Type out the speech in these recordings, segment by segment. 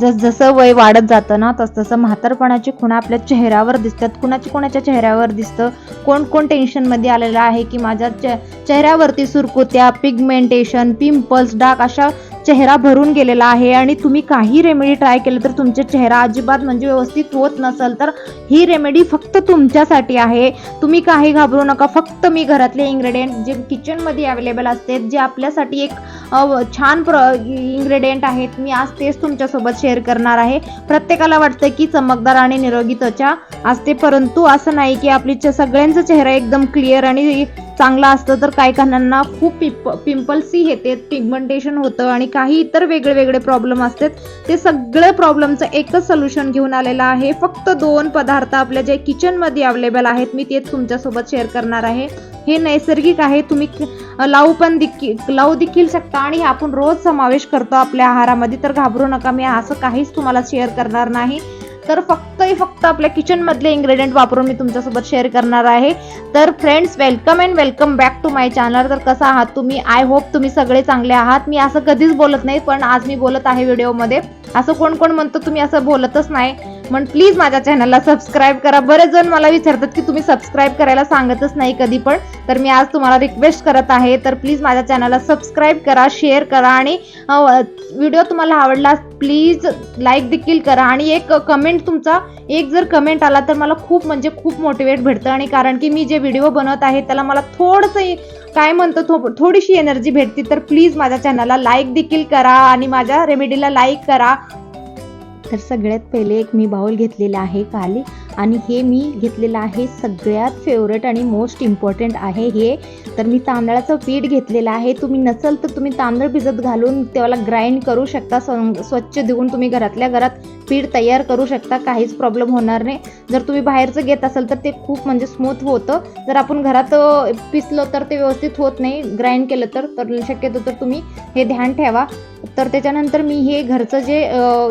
जसजसं वय वाढत जातं ना तसतसं म्हातारपणाची खुणा आपल्या चेहऱ्यावर दिसतात. कुणाची कुणाच्या चेहऱ्यावर दिसतं? कोण कोण टेन्शनमध्ये आलेलं आहे की माझ्या चे चेहऱ्यावरती सुरकुत्या पिगमेंटेशन पिंपल्स डाग अशा चेहरा भरून गेलेला आहे आणि तुम्ही काही रेमेडी ट्राय केलं तर तुमचा चेहरा अजिबात म्हणजे व्यवस्थित होत नसेल तर ही रेमेडी फक्त तुमच्यासाठी आहे. तुम्ही काही घाबरू नका. फक्त मी घरातले इन्ग्रेडियंट जे किचनमध्ये अवेलेबल असते जे आपल्यासाठी एक छान प्र इन्ग्रेडियंट आहेत मी आज तेच तुमच्यासोबत शेअर करणार आहे. प्रत्येकाला वाटतं की चमकदार आणि निरोगी त्वचा असते परंतु असं नाही की आपली सगळ्यांचा चेहरा एकदम क्लिअर आणि चांगला असतं तर काही काहींना खूप पिंप पिंपल्सही येते पिगमेंटेशन होतं आणि काही इतर वेगळे वेगळे प्रॉब्लेम असतात. ते सगळे प्रॉब्लेमचं एकच सोल्युशन घेऊन आलेलं आहे. फक्त दोन पदार्थ आपल्या जे किचनमध्ये अवेलेबल आहेत मी तेच तुमच्यासोबत शेअर करणार आहे. हे नैसर्गिक आहे तुम्ही लावू पण देखील लावू देखील शकता आणि आपण रोज समावेश करतो आपल्या आहारामध्ये तर घाबरू नका. मी असं काहीच तुम्हाला शेअर करणार नाही. तर फक्त फक्त आपल्या किचनमधले इन्ग्रेडियंट वापरून मी तुमच्यासोबत शेअर करणार आहे. तर friends welcome and welcome back to my channel तर कसं आहात तुम्ही? आय होप तुम्ही सगळे चांगले आहात. मी असं कधीच बोलत नाही पण आज मी बोलत आहे व्हिडिओमध्ये असं कोण कोण म्हणतो तुम्ही असं बोलतच नाही. पण प्लीज माझ्या चॅनलला सबस्क्राईब करा. बरेच जण मला विचारतात की तुम्ही सबस्क्राईब करायला सांगतच नाही कधी पण. तर मी आज तुम्हाला रिक्वेस्ट करत आहे. तर प्लीज माझ्या चॅनलला सबस्क्राईब करा शेअर करा आणि व्हिडिओ तुम्हाला आवडला प्लीज लाईक देखील करा. आणि एक कमेंट तुमचा एक जर कमेंट आला तर मला खूप म्हणजे खूप मोटिवेट भेटतं. आणि कारण की मी जे व्हिडिओ बनवत आहे त्याला मला थोडंसं काय म्हणतो थो थोडीशी एनर्जी भेटते. तर प्लीज माझ्या चॅनलला लाईक देखील करा आणि माझ्या रेमेडीला लाईक करा. तर सगळ्यात पहिले एक मी बाउल घेतलेला आहे खाली आणि हे मी घेतलेलं आहे सगळ्यात फेवरेट आणि मोस्ट इम्पॉर्टंट आहे हे. तर मी तांदळाचं पीठ घेतलेलं आहे. तुम्ही नसल तर तुम्ही तांदळ भिजत घालून त्याला ग्राइंड करू शकता. स्वच्छ धुवून तुम्ही घरातल्या घरात पीठ तयार करू शकता काहीच प्रॉब्लेम होणार नाही. जर तुम्ही बाहेरचं घेत असाल तर ते खूप म्हणजे स्मूथ होतं. जर आपण घरात पिसलं तर ते व्यवस्थित होत नाही. ग्राइंड केलं तर तर शक्यतो तर तुम्ही हे ध्यान ठेवा. तर त्याच्यानंतर मी हे घरचं जे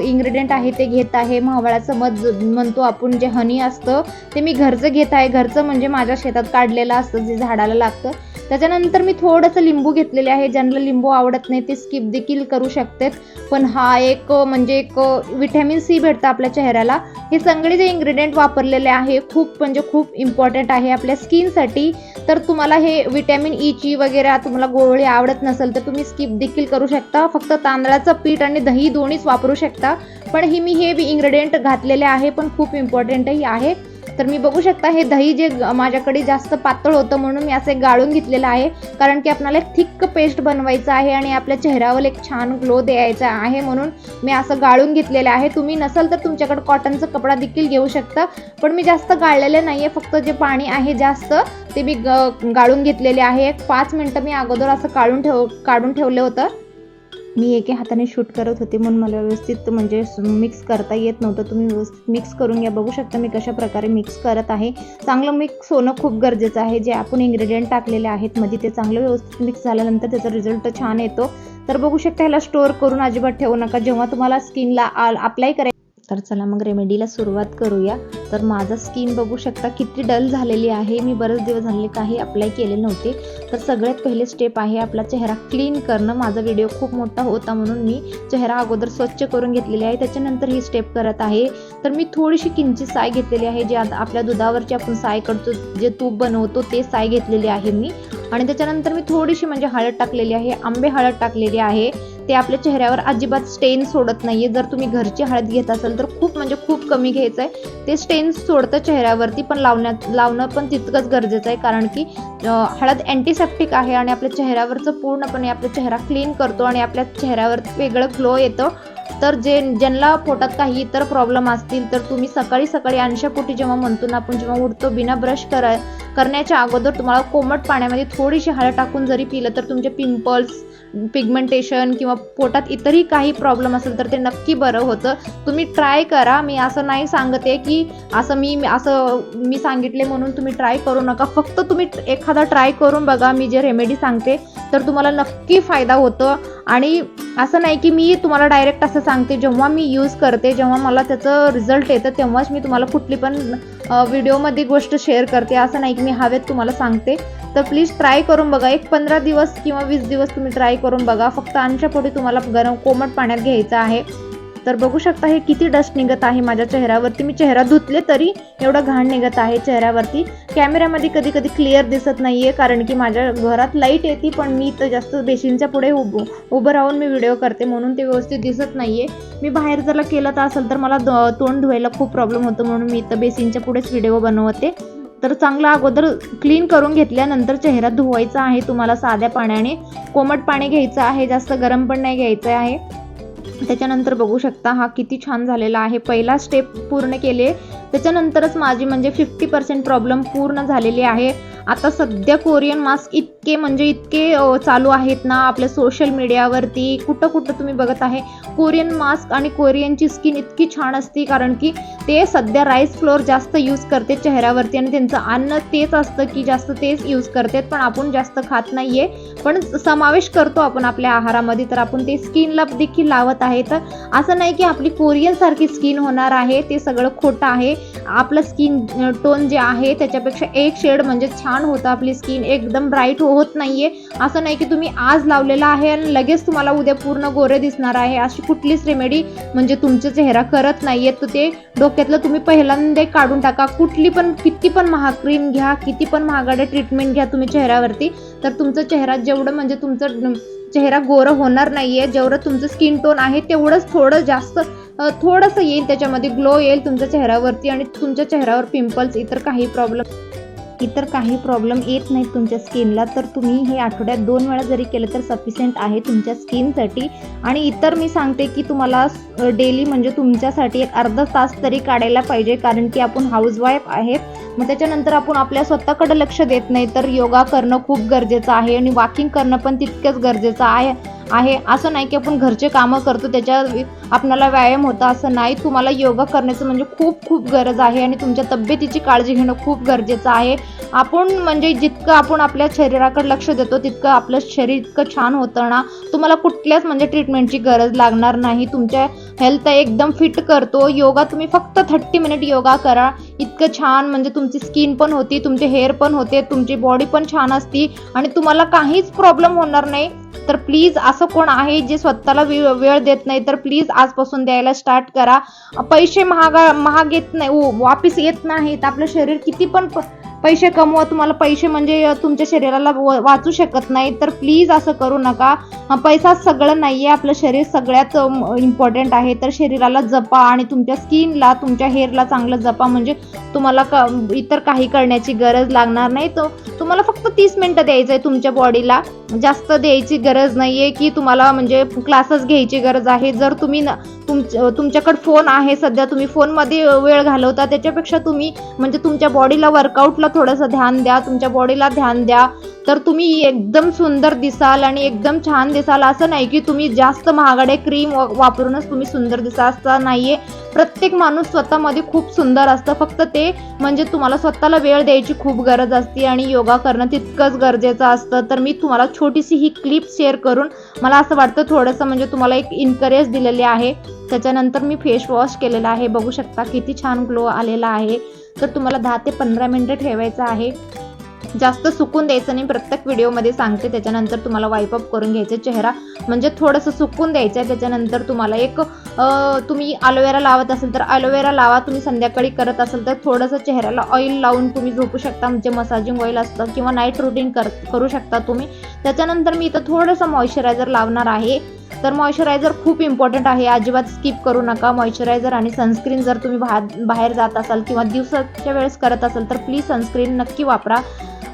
इन्ग्रेडियंट आहे ते घेत आहे. मावळाचं मध म्हणतो आपण जे हनी असतं ते मी घरचं घेत आहे. घरचं म्हणजे माझ्या शेतात काढलेलं असतं जे झाडाला लागतं. त्याच्यानंतर मी थोडंसं लिंबू घेतलेले आहे. ज्यांना लिंबू आवडत नाही ते स्किप देखील करू शकतात. पण हा एक म्हणजे एक विटॅमिन सी भेटतं आपल्या चेहऱ्याला. हे सगळे जे इन्ग्रेडियंट वापरलेले आहे खूप म्हणजे खूप इम्पॉर्टंट आहे आपल्या स्किनसाठी तर तुम्हाला हे विटॅमिन ईची e वगैरे तुम्हाला गोळी आवडत नसेल तर तुम्ही स्किप देखील करू शकता. फक्त तांदळाचं पीठ आणि दही दोन्हीच वापरू शकता. पण ही मी हे इन्ग्रेडियंट घातलेले आहे पण खूप इम्पॉर्टंटही आहे. तर मी बघू शकता हे दही जे माझ्याकडे जास्त पातळ होतं म्हणून मी असे गाळून घेतलेलं आहे कारण की आपल्याला एक थिक्क पेस्ट बनवायचं आहे आणि आपल्या चेहऱ्यावर एक छान ग्लो द्यायचा आहे म्हणून मी असं गाळून घेतलेलं आहे. तुम्ही नसाल तर तुमच्याकडे कॉटनचा कपडा देखील घेऊ शकता पण मी जास्त गाळलेलं नाही आहे फक्त जे पाणी आहे जास्त ते मी ग- गाळून घेतलेले आहे. एक पाच मिनटं मी अगोदर असं काढून ठेव काढून ठेवलं होतं. मी एके हाताने शूट करत होते म्हणून मला व्यवस्थित म्हणजे मिक्स करता येत नव्हतं. तुम्ही व्यवस्थित मिक्स करून घ्या बघू शकता मी कशा प्रकारे मिक्स करत आहे. चांगलं मिक्स होणं खूप गरजेचं आहे. जे आपण इन्ग्रेडियंट टाकलेले आहेत मध्ये ते चांगलं व्यवस्थित मिक्स झाल्यानंतर त्याचा रिझल्ट छान येतो. तर बघू शकता ह्याला स्टोअर करून अजिबात ठेवू नका. जेव्हा तुम्हाला स्किनला अप्लाय करायचं तर चला मग रेमेडीला सुरुवात करूया. तर माझं स्किन बघू शकता किती डल झालेली आहे. मी बरेच दिवस झाले काही अप्लाय केले नव्हते. तर सगळ्यात पहिले स्टेप आहे आपला चेहरा क्लीन करणं. माझा व्हिडिओ खूप मोठा होता म्हणून मी चेहरा अगोदर स्वच्छ करून घेतलेली आहे. त्याच्यानंतर ही स्टेप करत आहे. तर मी थोडीशी किंचित साय घेतलेली आहे. जे आता आपल्या दुधावरची आपण साय करतो जे तूप बनवतो ते साय घेतलेली आहे मी. आणि त्याच्यानंतर मी थोडीशी म्हणजे हळद टाकलेली आहे. आंबे हळद टाकलेली आहे. ते आपल्या चेहऱ्यावर अजिबात स्टेन सोडत नाहीये. जर तुम्ही घरची हळद घेत असाल तर खूप म्हणजे खूप कमी घ्यायचं आहे ते स्टेन सोडतं चेहऱ्यावरती पण लावण्यात लावणं पण तितकंच गरजेचं आहे. कारण की हळद अँटीसेप्टिक आहे आणि आपल्या चेहऱ्यावरचं पूर्णपणे आपला चेहरा क्लीन करतो आणि आपल्या चेहऱ्यावर वेगळं ग्लो येतं. तर जे ज्यांना पोटात काही इतर प्रॉब्लेम असतील तर तुम्ही सकाळी सकाळी अंशापोटी जेव्हा म्हणतो ना आपण जेव्हा उठतो बिना ब्रश करा करण्याच्या अगोदर तुम्हाला कोमट पाण्यामध्ये थोडीशी हळद टाकून जरी पिलं तर तुमचे पिंपल्स पिगमेंटेशन किंवा पोटात इतरही काही प्रॉब्लेम असेल तर ते नक्की बरं होतं. तुम्ही ट्राय करा. मी असं नाही सांगते की असं मी असं मी सांगितले म्हणून तुम्ही ट्राय करू नका. फक्त तुम्ही एखादा ट्राय करून बघा. मी जे रेमेडी सांगते तर तुम्हाला नक्की फायदा होतो. आणि असं नाही की मी तुम्हाला डायरेक्ट असं सांगते. जेव्हा मी यूज करते जेव्हा मला त्याचं रिझल्ट येतं तेव्हाच मी तुम्हाला कुठली पण व्हिडिओमध्ये गोष्ट शेअर करते. असं नाही की मी हवेत तुम्हाला सांगते. तर प्लीज ट्राय करून बघा. एक पंधरा दिवस किंवा वीस दिवस तुम्ही ट्राय करून बघा. फक्त अंशापोटी तुम्हाला गरम कोमट पाण्यात घ्यायचं आहे. तर बघू शकता हे किती डस्ट निघत आहे माझ्या चेहऱ्यावरती. मी चेहरा धुतले तरी एवढं घाण निघत आहे चेहऱ्यावरती. कॅमेऱ्यामध्ये कधी कधी क्लिअर दिसत नाही आहे कारण की माझ्या घरात लाइट येते पण मी तर जास्त बेसिनच्या पुढे उभं उभं राहून मी व्हिडिओ करते म्हणून ते व्यवस्थित दिसत नाहीये. मी बाहेर जर केलं तर असेल तर मला द- तोंड धुवायला खूप प्रॉब्लेम होतो म्हणून मी इथं बेसिनच्या पुढेच व्हिडिओ बनवते. तर चांगला अगोदर क्लीन करून घेतल्यानंतर चेहरा धुवायचा आहे तुम्हाला साध्या पाण्याने. कोमट पाणी घ्यायचं आहे जास्त गरम पण नाही घ्यायचं आहे. त्याच्यानंतर बघू शकता हा किती छान झालेला आहे. पहिला स्टेप पूर्ण केले. त्याच्यानंतरच माझी म्हणजे फिफ्टी पर्सेंट प्रॉब्लेम पूर्ण झालेली आहे. आता सध्या कोरियन मास्क इत इतके म्हणजे इतके चालू आहेत ना आपल्या सोशल मीडियावरती कुठं कुठं तुम्ही बघत आहे कोरियन मास्क आणि कोरियनची स्किन इतकी छान असते कारण की ते सध्या राईस फ्लोअर जास्त यूज करते चेहऱ्यावरती आणि त्यांचं अन्न तेच असतं की जास्त तेच यूज करतात. पण आपण जास्त खात नाही आहे पण समावेश करतो आपण आपल्या आहारामध्ये. तर आपण ते स्किनला देखील लावत आहे तर असं नाही की आपली कोरियनसारखी स्किन होणार आहे. ते सगळं खोटं आहे. आपलं स्किन टोन जे आहे त्याच्यापेक्षा एक शेड म्हणजे छान होतं आपली स्किन एकदम ब्राईट हो होत नाहीये. असं नाही की तुम्ही आज लावलेलं आहे आणि लगेच तुम्हाला उद्या पूर्ण गोरे दिसणार आहे. अशी कुठलीच रेमेडी म्हणजे तुमचा चेहरा करत नाहीये. तर ते डोक्यातलं तुम्ही पहिल्यांदा काढून टाका. कुठली पण किती पण महाग क्रीम घ्या किती पण महागडे ट्रीटमेंट घ्या तुम्ही चेहऱ्यावरती तर तुमचा चेहरा जेवढं म्हणजे तुमचं चेहरा गोरं होणार नाहीये. जेवढं तुमचं स्किन टोन आहे तेवढंच थोडं जास्त थोडंसं येईल. त्याच्यामध्ये ग्लो येईल तुमच्या चेहऱ्यावरती आणि तुमच्या चेहऱ्यावर पिंपल्स इतर काही प्रॉब्लेम इतर काही प्रॉब्लेम येत नाहीत तुमच्या स्किनला तर तुम्ही हे आठवड्यात दोन वेळा जरी केलं तर सफिशियंट आहे तुमच्या स्किनसाठी आणि इतर मी सांगते की तुम्हाला डेली म्हणजे तुमच्यासाठी एक अर्धा तास तरी काढायला पाहिजे कारण की आपण हाऊसवाईफ आहे मग त्याच्यानंतर आपण आपल्या स्वतःकडे लक्ष देत नाही तर योगा करणं खूप गरजेचं आहे आणि वॉकिंग करणं पण तितकंच गरजेचं आहे. आहे. असं नाही की आपण घरचे कामं करतो त्याच्या आपणाला व्यायाम होता असं नाही. तुम्हाला योगा करण्याचं म्हणजे खूप खूप गरज आहे आणि तुमच्या तब्येतीची काळजी घेणं खूप गरजेचं आहे. आपण म्हणजे जितकं आपण आपल्या शरीराकडे लक्ष देतो तितकं आपलं शरीर इतकं छान होतं ना तुम्हाला कुठल्याच म्हणजे ट्रीटमेंटची गरज लागणार नाही. तुमच्या हेल्थ एकदम फिट करतो. योगा तुम्ही फक्त थर्टी मिनिट योगा करा. इतकं छान म्हणजे तुमची स्किन पण होती तुमचे हेअर पण होते तुमची बॉडी पण छान असती आणि तुम्हाला काहीच प्रॉब्लेम होणार नाही. तर प्लीज असं कोण आहे जे स्वतःला वेळ वेळ देत नाही तर प्लीज आजपासून द्यायला स्टार्ट करा. पैसे महागा महाग येत नाही उ- वापिस येत नाहीत. आपलं शरीर किती पण पैसे कमवा तुम्हाला पैसे म्हणजे तुमच्या शरीराला व- वाचू शकत नाही. तर प्लीज असं करू नका. पैसा सगळं नाहीये. आपलं शरीर सगळ्यात इम्पॉर्टंट आहे. तर शरीराला जपा आणि तुमच्या स्किनला तुमच्या हेअरला चांगलं जपा. म्हणजे तुम्हाला क इतर काही करण्याची गरज लागणार नाही. तर तुम्हाला फक्त तीस मिनटं द्यायचं आहे तुमच्या बॉडीला जास्त द्यायची गरज नाहीये की तुम्हाला म्हणजे क्लासेस घ्यायची गरज आहे. जर तुम्ही न- तुमच तुमच्याकडे फोन आहे सध्या तुम्ही फोनमध्ये वेळ घालवता त्याच्यापेक्षा तुम्ही म्हणजे तुमच्या बॉडीला वर्कआउटला थोडंसं ध्यान द्या तुमच्या बॉडीला ध्यान द्या. तर तुम्ही एकदम सुंदर दिसाल आणि एकदम छान दिसाल. असं नाही की तुम्ही जास्त महागडे क्रीम वापरूनच तुम्ही सुंदर दिसा असं नाहीये. प्रत्येक माणूस स्वतःमध्ये खूप सुंदर असतं. फक्त ते म्हणजे तुम्हाला स्वतःला वेळ द्यायची खूप गरज असते आणि योगा करणं तितकंच गरजेचं असतं. तर मी तुम्हाला छोटीशी ही क्लिप शेअर करून मला असं वाटतं थोडंसं म्हणजे तुम्हाला एक इन्करेज दिलेले आहे. त्याच्यानंतर मी फेस वॉश केलेला आहे. बघू शकता किती छान ग्लो आलेला आहे. तर तुम्हाला दहा ते पंधरा मिनटं ठेवायचं आहे. जास्त सुकून द्यायचं नाही. प्रत्येक व्हिडिओमध्ये सांगते त्याच्यानंतर तुम्हाला वाईप अप करून घ्यायचे चेहरा. म्हणजे थोडंसं सुकून द्यायचं आहे त्याच्यानंतर तुम्हाला एक तुम्ही अलोवेरा लावत असेल तर अलोवेरा लावा. तुम्ही संध्याकाळी करत असेल तर थोडंसं चेहऱ्याला ऑइल लावून तुम्ही झोपू शकता. म्हणजे मसाजिंग ऑइल असतं किंवा नाईट रुटीन कर करू शकता तुम्ही. त्याच्यानंतर मी इथं थोडंसं मॉइश्चरायझर लावणार आहे. तर मॉइश्चरायझर खूप इम्पॉर्टंट आहे. अजिबात स्किप करू नका. मॉइश्चरायझर आणि सनस्क्रीन जर तुम्ही बाहेर बाहेर जात असाल किंवा दिवसाच्या वेळेस करत असाल तर प्लीज सनस्क्रीन नक्की वापरा.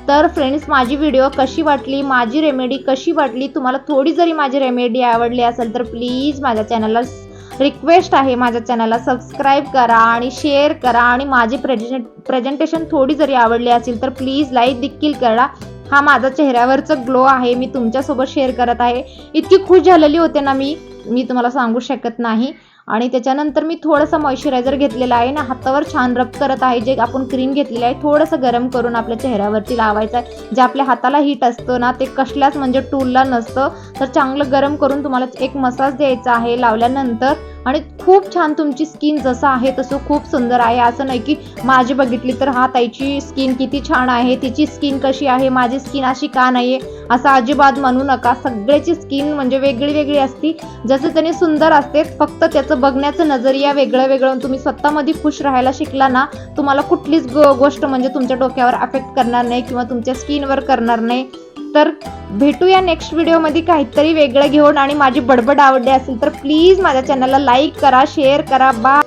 तर फ्रेंड्स माझी व्हिडिओ कशी वाटली? माझी रेमेडी कशी वाटली? तुम्हाला थोडी जरी माझी रेमेडी आवडली असेल तर प्लीज माझ्या चॅनलला रिक्वेस्ट आहे. माझ्या चॅनलला सबस्क्राईब करा आणि शेअर करा. आणि माझी प्रेझेंट प्रेझेंटेशन थोडी जरी आवडली असेल तर प्लीज लाईक देखील करा. हा माझा चेहऱ्यावरचा ग्लो आहे. मी तुमच्यासोबत शेअर करत आहे. इतकी खुश झालेली होते ना मी मी तुम्हाला सांगू शकत नाही. आणि त्याच्यानंतर मी थोडंसं मॉइश्चरायझर घेतलेलं आहे. ना हातावर छान रब करत आहे. जे आपण क्रीम घेतलेली आहे थोडंसं गरम करून आपल्या चेहऱ्यावरती लावायचं आहे. जे आपल्या हाताला हीट असतं ना ते कसल्याच म्हणजे टूलला नसतं. तर चांगलं गरम करून तुम्हाला एक मसाज द्यायचा आहे. लावल्यानंतर आणि खूप छान तुमची स्किन जसं आहे तसं खूप सुंदर आहे. असं नाही की माझी बघितली तर हा ताईची स्किन किती छान आहे तिची स्किन कशी आहे माझी स्किन अशी का नाही आहे असं अजिबात म्हणू नका. सगळ्याची स्किन म्हणजे वेगळी वेगळी असती. जसं त्याने सुंदर असते फक्त त्याचं बघण्याचं नजरिया वेगळं वेगळं तुम्ही स्वतःमध्ये खुश राहायला शिकला ना तुम्हाला कुठलीच गो गोष्ट म्हणजे तुमच्या डोक्यावर अफेक्ट करणार नाही किंवा तुमच्या स्किनवर करणार नाही. तर भेटूया नेक्स्ट व्हिडिओमध्ये काहीतरी वेगळं घेऊन. आणि माझी बडबड आवडली असेल तर प्लीज माझ्या चॅनलला लाईक करा शेअर करा. बा